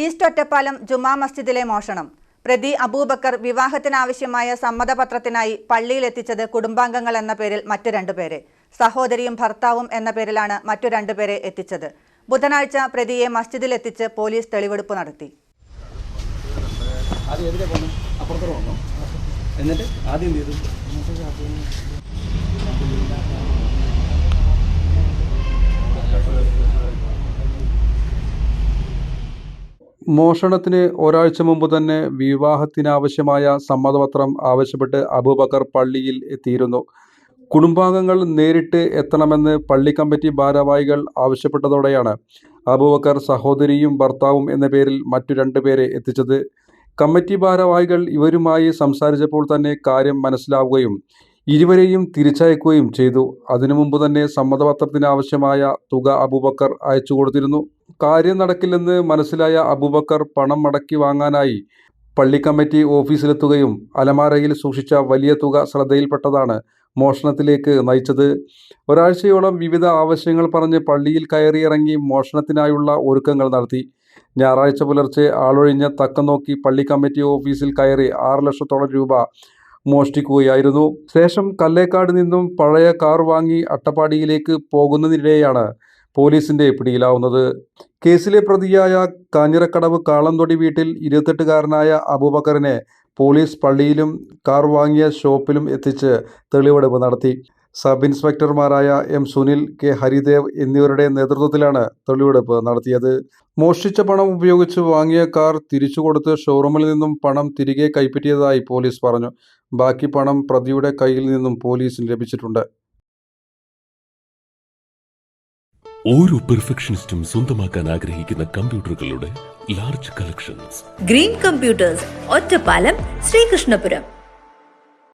East Ottapalam ജുമാ മസ്ജിദിലെ മോഷണം. പ്രതി അബൂബക്കർ വിവാഹത്തിനാവശ്യമായ സമ്മതപത്രത്തിനായി പള്ളിയിലെത്തിച്ചത് കുടുംബാംഗങ്ങൾ എന്ന പേരിൽ മറ്റു രണ്ടുപേരെ സഹോദരിയും ഭർത്താവും എന്ന പേരിലാണ് മറ്റു രണ്ടുപേരെ എത്തിച്ചത്. ബുധനാഴ്ച പ്രതിയെ മസ്ജിദിലെത്തിച്ച് പോലീസ് തെളിവെടുപ്പ് നടത്തി. എന്നിട്ട് ആദ്യം മോഷണത്തിന് ഒരാഴ്ച മുമ്പ് തന്നെ വിവാഹത്തിനാവശ്യമായ സമ്മതപത്രം ആവശ്യപ്പെട്ട് അബൂബക്കർ പള്ളിയിൽ എത്തിയിരുന്നു. കുടുംബാംഗങ്ങൾ നേരിട്ട് എത്തണമെന്ന് പള്ളി കമ്മിറ്റി ഭാരവാഹികൾ ആവശ്യപ്പെട്ടതോടെയാണ് അബൂബക്കർ സഹോദരിയും ഭർത്താവും എന്ന പേരിൽ മറ്റു രണ്ടുപേരെ എത്തിച്ചത്. കമ്മിറ്റി ഭാരവാഹികൾ ഇവരുമായി സംസാരിച്ചപ്പോൾ തന്നെ കാര്യം മനസ്സിലാവുകയും ഇരുവരെയും തിരിച്ചയക്കുകയും ചെയ്തു. അതിനു മുമ്പ് തന്നെ സമ്മതപത്രത്തിന് ആവശ്യമായ തുക അബൂബക്കർ അയച്ചു കൊടുത്തിരുന്നു. കാര്യം നടക്കില്ലെന്ന് മനസ്സിലായ അബൂബക്കർ പണം മടക്കി വാങ്ങാനായി പള്ളി കമ്മിറ്റി ഓഫീസിലെത്തുകയും അലമാരയിൽ സൂക്ഷിച്ച വലിയ തുക ശ്രദ്ധയിൽപ്പെട്ടതാണ് മോഷണത്തിലേക്ക് നയിച്ചത്. ഒരാഴ്ചയോളം വിവിധ ആവശ്യങ്ങൾ പറഞ്ഞ് പള്ളിയിൽ കയറിയിറങ്ങി മോഷണത്തിനായുള്ള ഒരുക്കങ്ങൾ നടത്തി. ഞായറാഴ്ച പുലർച്ചെ ആളൊഴിഞ്ഞ തക്കം നോക്കി പള്ളി കമ്മിറ്റി ഓഫീസിൽ കയറി ആറ് ലക്ഷത്തോളം രൂപ മോഷ്ടിക്കുകയായിരുന്നു. ശേഷം കല്ലേക്കാട് നിന്നും പഴയ കാർ വാങ്ങി അട്ടപ്പാടിയിലേക്ക് പോകുന്നതിനിടെയാണ് പോലീസിന്റെ പിടിയിലാവുന്നത്. കേസിലെ പ്രതിയായ കാഞ്ഞിരക്കടവ് കാളന്തൊടി വീട്ടിൽ ഇരുപത്തെട്ടുകാരനായ അബൂബക്കറിനെ പോലീസ് പള്ളിയിലും കാർ വാങ്ങിയ ഷോപ്പിലും എത്തിച്ച് തെളിവെടുപ്പ് നടത്തി. സബ് ഇൻസ്പെക്ടർമാരായ എം സുനിൽ കെ ഹരിദേവ് എന്നിവരുടെ നേതൃത്വത്തിലാണ് തെളിവെടുപ്പ് നടത്തിയത്. മോഷ്ടിച്ച പണം ഉപയോഗിച്ച് വാങ്ങിയ കാർ തിരിച്ചു കൊടുത്ത് ഷോറൂമിൽ നിന്നും പണം തിരികെ കൈപ്പറ്റിയതായി പോലീസ് പറഞ്ഞു. ബാക്കി പണം പ്രതിയുടെ കയ്യിൽ നിന്നും പോലീസിന് ലഭിച്ചിട്ടുണ്ട്. ഓരോ പെർഫെക്ഷനിസ്റ്റും സ്വന്തമാക്കാൻ ആഗ്രഹിക്കുന്ന കമ്പ്യൂട്ടറുകളുടെ large collections green computers Ottapalam Sreekrishnapuram.